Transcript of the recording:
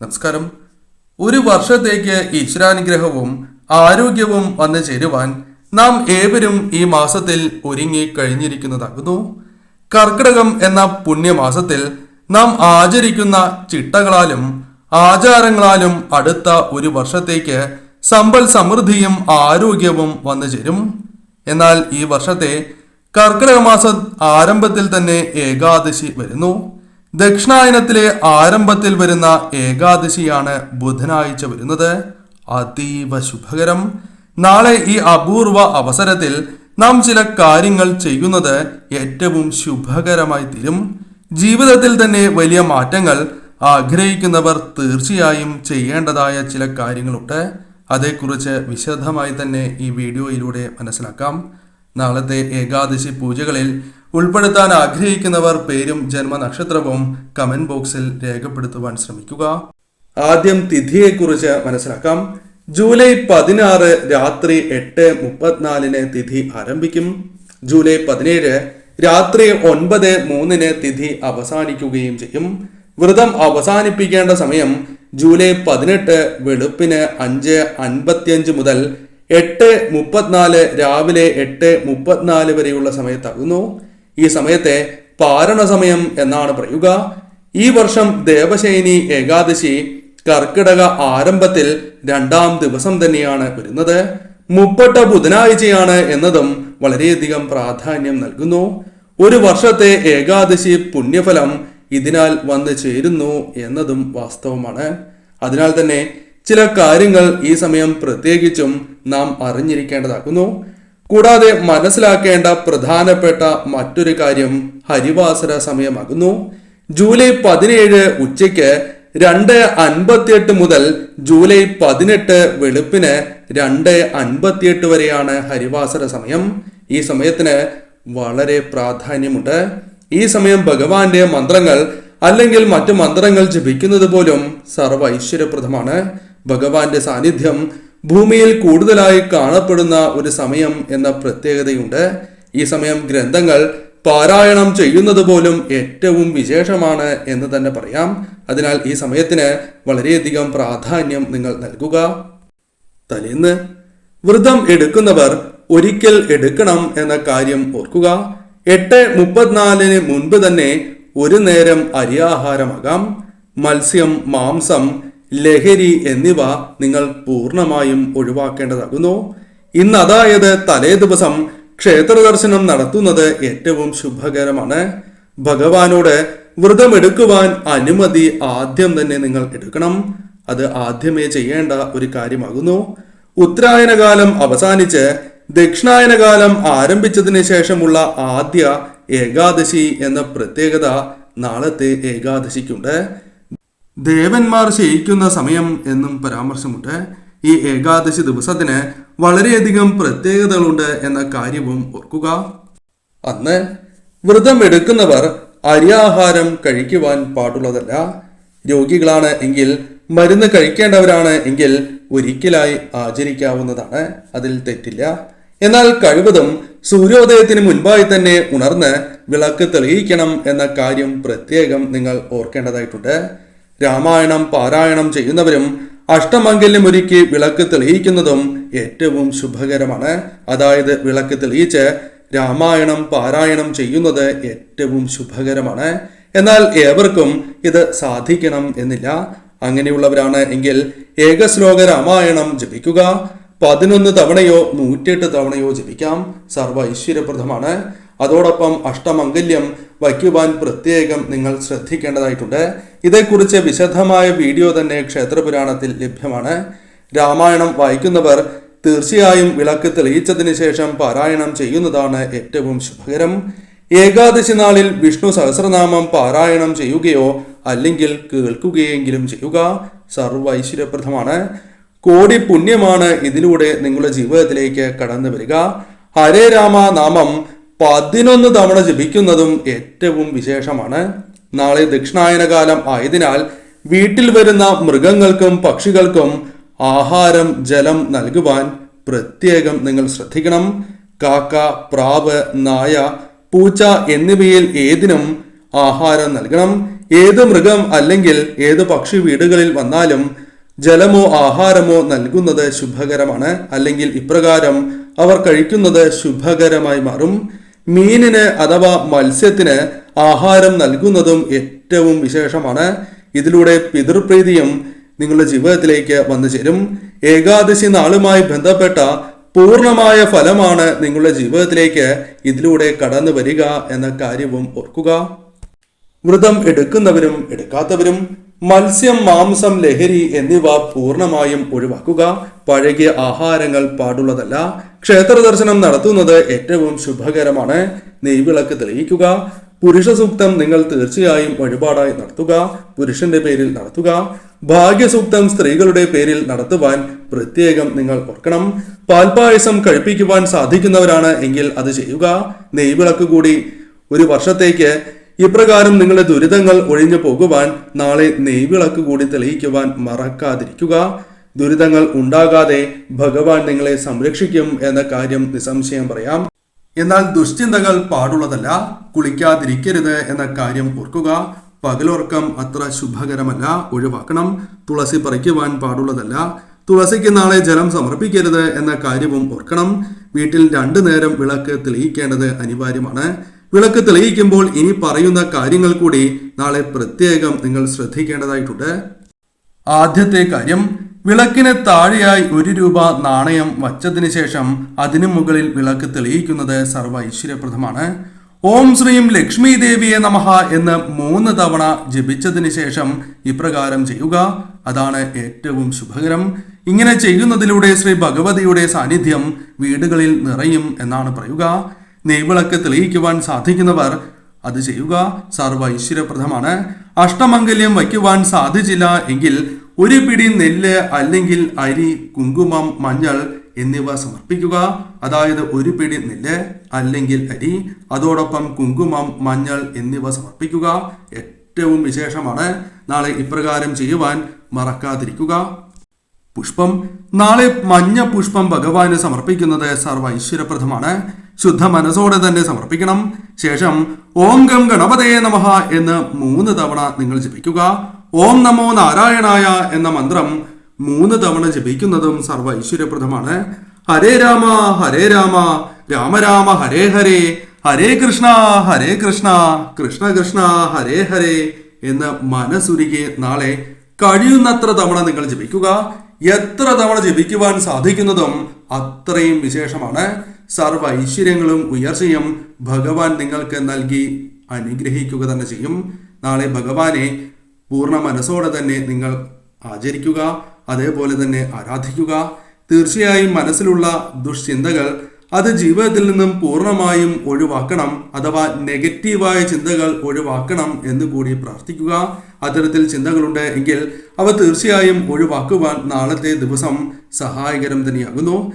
നമസ്കാരം. ഒരു വർഷത്തേക്ക് ഈശ്വരാനുഗ്രഹവും ആരോഗ്യവും വന്നു ചേരുവാൻ നാം ഏവരും ഈ മാസത്തിൽ ഒരുങ്ങി കഴിഞ്ഞിരിക്കുന്നതാകുന്നു. കർക്കിടകം എന്ന പുണ്യമാസത്തിൽ നാം ആചരിക്കുന്ന ചിട്ടകളാലും ആചാരങ്ങളാലും അടുത്ത ഒരു വർഷത്തേക്ക് സമ്പൽ സമൃദ്ധിയും ആരോഗ്യവും വന്നു ചേരും. എന്നാൽ ഈ വർഷത്തെ കർക്കിടക മാസം ആരംഭത്തിൽ തന്നെ ഏകാദശി വരുന്നു. ദക്ഷിണായനത്തിലെ ആരംഭത്തിൽ വരുന്ന ഏകാദശിയാണ് ബുധനാഴ്ച വരുന്നത്. അതീവ ശുഭകരം. നാളെ ഈ അപൂർവ അവസരത്തിൽ നാം ചില കാര്യങ്ങൾ ചെയ്യുന്നത് ഏറ്റവും ശുഭകരമായി തീരും. ജീവിതത്തിൽ തന്നെ വലിയ മാറ്റങ്ങൾ ആഗ്രഹിക്കുന്നവർ തീർച്ചയായും ചെയ്യേണ്ടതായ ചില കാര്യങ്ങളുണ്ട്. അതേക്കുറിച്ച് വിശദമായി തന്നെ ഈ വീഡിയോയിലൂടെ മനസ്സിലാക്കാം. നാളത്തെ ഏകാദശി പൂജകളിൽ ഉൾപ്പെടുത്താൻ ആഗ്രഹിക്കുന്നവർ പേരും ജന്മനക്ഷത്രവും കമന്റ് ബോക്സിൽ രേഖപ്പെടുത്തുവാൻ ശ്രമിക്കുക. ആദ്യം തിഥിയെക്കുറിച്ച് മനസ്സിലാക്കാം. ജൂലൈ പതിനാറ് രാത്രി എട്ട് മുപ്പത്തിനാലിന് തിഥി ആരംഭിക്കും. ജൂലൈ പതിനേഴ് രാത്രി ഒൻപത് മൂന്നിന് തിഥി അവസാനിക്കുകയും ചെയ്യും. വ്രതം അവസാനിപ്പിക്കേണ്ട സമയം ജൂലൈ പതിനെട്ട് വെളുപ്പിന് അഞ്ച് അൻപത്തിയഞ്ച് മുതൽ എട്ട് മുപ്പത്തിനാല് രാവിലെ എട്ട് മുപ്പത്തിനാല് വരെയുള്ള സമയത്താകുന്നു. ഈ സമയത്തെ പാരണ സമയം എന്നാണ് പറയുക. ഈ വർഷം ദേവശൈനി ഏകാദശി കർക്കിടക ആരംഭത്തിൽ രണ്ടാം ദിവസം തന്നെയാണ് വരുന്നത്. മുപ്പട്ട ബുധനാഴ്ചയാണ് എന്നതും വളരെയധികം പ്രാധാന്യം നൽകുന്നു. ഒരു വർഷത്തെ ഏകാദശി പുണ്യഫലം ഇതിനാൽ വന്നു ചേരുന്നു എന്നതും വാസ്തവമാണ്. അതിനാൽ തന്നെ ചില കാര്യങ്ങൾ ഈ സമയം പ്രത്യേകിച്ചും നാം അറിഞ്ഞിരിക്കേണ്ടതാക്കുന്നു കൂടാതെ മനസ്സിലാക്കേണ്ട പ്രധാനപ്പെട്ട മറ്റൊരു കാര്യം ഹരിവാസര സമയമാകുന്നു. ജൂലൈ പതിനേഴ് ഉച്ചയ്ക്ക് രണ്ട് അൻപത്തിയെട്ട് മുതൽ ജൂലൈ പതിനെട്ട് വെളുപ്പിന് രണ്ട് അൻപത്തിയെട്ട് വരെയാണ് ഹരിവാസര സമയം. ഈ സമയത്തിന് വളരെ പ്രാധാന്യമുണ്ട്. ഈ സമയം ഭഗവാന്റെ മന്ത്രങ്ങൾ അല്ലെങ്കിൽ മറ്റു മന്ത്രങ്ങൾ ജപിക്കുന്നത് പോലും സർവ ഐശ്വര്യപ്രദമാണ്. ഭഗവാന്റെ സാന്നിധ്യം ഭൂമിയിൽ കൂടുതലായി കാണപ്പെടുന്ന ഒരു സമയം എന്ന പ്രത്യേകതയുണ്ട്. ഈ സമയം ഗ്രന്ഥങ്ങൾ പാരായണം ചെയ്യുന്നത് പോലും ഏറ്റവും വിശേഷമാണ് എന്ന് തന്നെ പറയാം. അതിനാൽ ഈ സമയത്തിന് വളരെയധികം പ്രാധാന്യം നിങ്ങൾ നൽകുക. തലേന്ന് വ്രതം എടുക്കുന്നവർ ഒരിക്കൽ എടുക്കണം എന്ന കാര്യം ഓർക്കുക. എട്ട് മുപ്പത്തിനാലിന് മുൻപ് തന്നെ ഒരു നേരം അരിയാഹാരമാകാം മത്സ്യം മാംസം ലഹരി എന്നിവ നിങ്ങൾ പൂർണമായും ഒഴിവാക്കേണ്ടതാകുന്നു. ഇന്ന് അതായത് തലേ ദിവസം ക്ഷേത്ര ദർശനം നടത്തുന്നത് ഏറ്റവും ശുഭകരമാണ്. ഭഗവാനോട് വ്രതമെടുക്കുവാൻ അനുമതി ആദ്യം തന്നെ നിങ്ങൾ എടുക്കണം. അത് ആദ്യമേ ചെയ്യേണ്ട ഒരു കാര്യമാകുന്നു. ഉത്തരായനകാലം അവസാനിച്ച് ദക്ഷിണായനകാലം ആരംഭിച്ചതിന് ശേഷമുള്ള ആദ്യ ഏകാദശി എന്ന പ്രത്യേകത നാളത്തെ ഏകാദശിക്കുണ്ട്. ദേവന്മാർ ശയിക്കുന്ന സമയം എന്നും പരാമർശമുണ്ട്. ഈ ഏകാദശി ദിവസത്തിന് വളരെയധികം പ്രത്യേകതകളുണ്ട് എന്ന കാര്യവും ഓർക്കുക. അന്ന് വ്രതം എടുക്കുന്നവർ അരിയാഹാരം കഴിക്കുവാൻ പാടുള്ളതല്ല. രോഗികളാണ് എങ്കിൽ മരുന്ന് കഴിക്കേണ്ടവരാണ് എങ്കിൽ ഒരിക്കലായി ആചരിക്കാവുന്നതാണ്. അതിൽ തെറ്റില്ല. എന്നാൽ കഴിവതും സൂര്യോദയത്തിന് മുൻപായി തന്നെ ഉണർന്ന് വിളക്ക് തെളിയിക്കണം എന്ന കാര്യം പ്രത്യേകം നിങ്ങൾ ഓർക്കേണ്ടതായിട്ടുണ്ട്. രാമായണം പാരായണം ചെയ്യുന്നവരും അഷ്ടമംഗല്യം ഒരുക്കി വിളക്ക് തെളിയിക്കുന്നതും ഏറ്റവും ശുഭകരമാണ്. അതായത് വിളക്ക് തെളിയിച്ച് രാമായണം പാരായണം ചെയ്യുന്നത് ഏറ്റവും ശുഭകരമാണ്. എന്നാൽ ഏവർക്കും ഇത് സാധിക്കണം എന്നില്ല. അങ്ങനെയുള്ളവരാണ് എങ്കിൽ ഏകശ്ലോക രാമായണം ജപിക്കുക. പതിനൊന്ന് തവണയോ നൂറ്റെട്ട് തവണയോ ജപിക്കാം. സർവ ഐശ്വര്യപ്രദമാണ്. അതോടൊപ്പം അഷ്ടമംഗല്യം വയ്ക്കുവാൻ പ്രത്യേകം നിങ്ങൾ ശ്രദ്ധിക്കേണ്ടതായിട്ടുണ്ട്. ഇതേക്കുറിച്ച് വിശദമായ വീഡിയോ തന്നെ ക്ഷേത്രപുരാണത്തിൽ ലഭ്യമാണ്. രാമായണം വായിക്കുന്നവർ തീർച്ചയായും വിളക്ക് തെളിയിച്ചതിന് ശേഷം പാരായണം ചെയ്യുന്നതാണ് ഏറ്റവും ശുഭകരം. ഏകാദശി നാളിൽ വിഷ്ണു സഹസ്രനാമം പാരായണം ചെയ്യുകയോ അല്ലെങ്കിൽ കേൾക്കുകയെങ്കിലും ചെയ്യുക സർവ ഐശ്വര്യപ്രദമാണ് കോടി പുണ്യമാണ് ഇതിലൂടെ നിങ്ങളുടെ ജീവിതത്തിലേക്ക് കടന്നു വരിക ഹരേ രാമ നാമം പതിനൊന്ന് തവണ ജപിക്കുന്നതും ഏറ്റവും വിശേഷമാണ്. നാളെ ദക്ഷിണായനകാലം ആയതിനാൽ വീട്ടിൽ വരുന്ന മൃഗങ്ങൾക്കും പക്ഷികൾക്കും ആഹാരം ജലം നൽകുവാൻ പ്രത്യേകം നിങ്ങൾ ശ്രദ്ധിക്കണം. കാക്ക പ്രാവ് നായ പൂച്ച എന്നിവയിൽ ഏതിനും ആഹാരം നൽകണം. ഏത് മൃഗം അല്ലെങ്കിൽ ഏത് പക്ഷി വീടുകളിൽ വന്നാലും ജലമോ ആഹാരമോ നൽകുന്നത് ശുഭകരമാണ്. അല്ലെങ്കിൽ ഇപ്രകാരം അവർ കഴിക്കുന്നത് ശുഭകരമായി മാറും. മീനിന് അഥവാ മത്സ്യത്തിന് ആഹാരം നൽകുന്നതും ഏറ്റവും വിശേഷമാണ്. ഇതിലൂടെ പിതൃപ്രീതിയും നിങ്ങളുടെ ജീവിതത്തിലേക്ക് വന്നു ചേരും. ഏകാദശി നാളുമായി ബന്ധപ്പെട്ട പൂർണമായ ഫലമാണ് നിങ്ങളുടെ ജീവിതത്തിലേക്ക് ഇതിലൂടെ കടന്നു വരിക എന്ന കാര്യവും ഓർക്കുക. വ്രതം എടുക്കുന്നവരും എടുക്കാത്തവരും മത്സ്യം മാംസം ലഹരി എന്നിവ പൂർണമായും ഒഴിവാക്കുക. പഴകിയ ആഹാരങ്ങൾ പാടുള്ളതല്ല. ക്ഷേത്ര ദർശനം നടത്തുന്നത് ഏറ്റവും ശുഭകരമാണ്. നെയ്വിളക്ക് തെളിയിക്കുക. പുരുഷ സൂക്തം നിങ്ങൾ തീർച്ചയായും വഴിപാടായി നടത്തുക. പുരുഷന്റെ പേരിൽ നടത്തുക. ഭാഗ്യസൂക്തം സ്ത്രീകളുടെ പേരിൽ നടത്തുവാൻ പ്രത്യേകം നിങ്ങൾ ഓർക്കണം. പാൽപായസം കഴിപ്പിക്കുവാൻ സാധിക്കുന്നവരാണ് എങ്കിൽ അത് ചെയ്യുക. നെയ്വിളക്ക് കൂടി ഒരു വർഷത്തേക്ക് ഇപ്രകാരം നിങ്ങളുടെ ദുരിതങ്ങൾ ഒഴിഞ്ഞു പോകുവാൻ നാളെ നെയ്വിളക്ക് കൂടി തെളിയിക്കുവാൻ മറക്കാതിരിക്കുക. ദുരിതങ്ങൾ ഉണ്ടാകാതെ ഭഗവാൻ നിങ്ങളെ സംരക്ഷിക്കും എന്ന കാര്യം നിസ്സംശയം പറയാം. എന്നാൽ ദുശ്ചിന്തകൾ പാടുള്ളതല്ല കുളിക്കാതിരിക്കരുത് എന്ന കാര്യം ഓർക്കുക. പകലുറക്കം അത്ര ശുഭകരമല്ല ഒഴിവാക്കണം. തുളസി പറിക്കുവാൻ പാടുള്ളതല്ല തുളസിക്ക് നാളെ ജലം സമർപ്പിക്കരുത് എന്ന കാര്യവും ഓർക്കണം. വീട്ടിൽ രണ്ടു നേരം വിളക്ക് തെളിയിക്കേണ്ടത് അനിവാര്യമാണ്. വിളക്ക് തെളിയിക്കുമ്പോൾ ഇനി പറയുന്ന കാര്യങ്ങൾ കൂടി നാളെ പ്രത്യേകം നിങ്ങൾ ശ്രദ്ധിക്കേണ്ടതായിട്ടുണ്ട്. ആദ്യത്തെ കാര്യം വിളക്കിന് താഴെയായി ഒരു രൂപ നാണയം വച്ചതിന് ശേഷം അതിനു മുകളിൽ വിളക്ക് തെളിയിക്കുന്നത് സർവ ഐശ്വര്യപ്രദമാണ് ഓം ശ്രീം ലക്ഷ്മി ദേവിയെ നമഹ എന്ന് മൂന്ന് തവണ ജപിച്ചതിന് ശേഷം ഇപ്രകാരം ചെയ്യുക. അതാണ് ഏറ്റവും ശുഭകരം. ഇങ്ങനെ ചെയ്യുന്നതിലൂടെ ശ്രീ ഭഗവതിയുടെ സാന്നിധ്യം വീടുകളിൽ നിറയും എന്നാണ് പറയുക. നെയ്വിളക്ക് തെളിയിക്കുവാൻ സാധിക്കുന്നവർ അത് ചെയ്യുക. സർവൈശ്വര്യപ്രദമാണ്. അഷ്ടമംഗല്യം വയ്ക്കുവാൻ സാധിച്ചില്ല എങ്കിൽ ഒരു പിടി നെല്ല് അല്ലെങ്കിൽ അരി കുങ്കുമം മഞ്ഞൾ എന്നിവ സമർപ്പിക്കുക. അതായത് ഒരു പിടി നെല്ല് അല്ലെങ്കിൽ അരി അതോടൊപ്പം കുങ്കുമം മഞ്ഞൾ എന്നിവ സമർപ്പിക്കുക. ഏറ്റവും വിശേഷമാണ് നാളെ ഇപ്രകാരം ചെയ്യുവാൻ മറക്കാതിരിക്കുക. പുഷ്പം. നാളെ മഞ്ഞ പുഷ്പം ഭഗവാന് സമർപ്പിക്കുന്നത് സർവ ഐശ്വര്യപ്രദമാണ് ശുദ്ധ മനസ്സോടെ തന്നെ സമർപ്പിക്കണം. ശേഷം ഓം ഗം ഗണപതയെ നമഃ എന്ന് മൂന്ന് തവണ നിങ്ങൾ ജപിക്കുക. ഓം നമോ നാരായണായ എന്ന മന്ത്രം മൂന്ന് തവണ ജപിക്കുന്നതും സർവ ഐശ്വര്യപ്രദമാണ്. ഹരേ രാമ ഹരേ രാമ രാമ രാമ ഹരേ ഹരേ ഹരേ കൃഷ്ണ ഹരേ കൃഷ്ണ കൃഷ്ണ കൃഷ്ണ ഹരേ ഹരേ എന്ന് മനസ്സുരുകി നാളെ കഴിയുന്നത്ര തവണ നിങ്ങൾ ജപിക്കുക. എത്ര തവണ ജപിക്കുവാൻ സാധിക്കുന്നതും അത്രയും വിശേഷമാണ്. സർവ ഐശ്വര്യങ്ങളും ഉയർച്ചയും ഭഗവാൻ നിങ്ങൾക്ക് നൽകി അനുഗ്രഹിക്കുക തന്നെ ചെയ്യും. നാളെ ഭഗവാനെ പൂർണ മനസ്സോടെ തന്നെ നിങ്ങൾ ആചരിക്കുക അതേപോലെ തന്നെ ആരാധിക്കുക. തീർച്ചയായും മനസ്സിലുള്ള ദുഷ്ചിന്തകൾ അത് ജീവിതത്തിൽ നിന്നും പൂർണമായും ഒഴിവാക്കണം അഥവാ നെഗറ്റീവായ ചിന്തകൾ ഒഴിവാക്കണം എന്ന് കൂടി പ്രാർത്ഥിക്കുക. അത്തരത്തിൽ ചിന്തകളുണ്ട് എങ്കിൽ അവ തീർച്ചയായും ഒഴിവാക്കുവാൻ നാളത്തെ ദിവസം സഹായകരം തന്നെയാകുന്നു.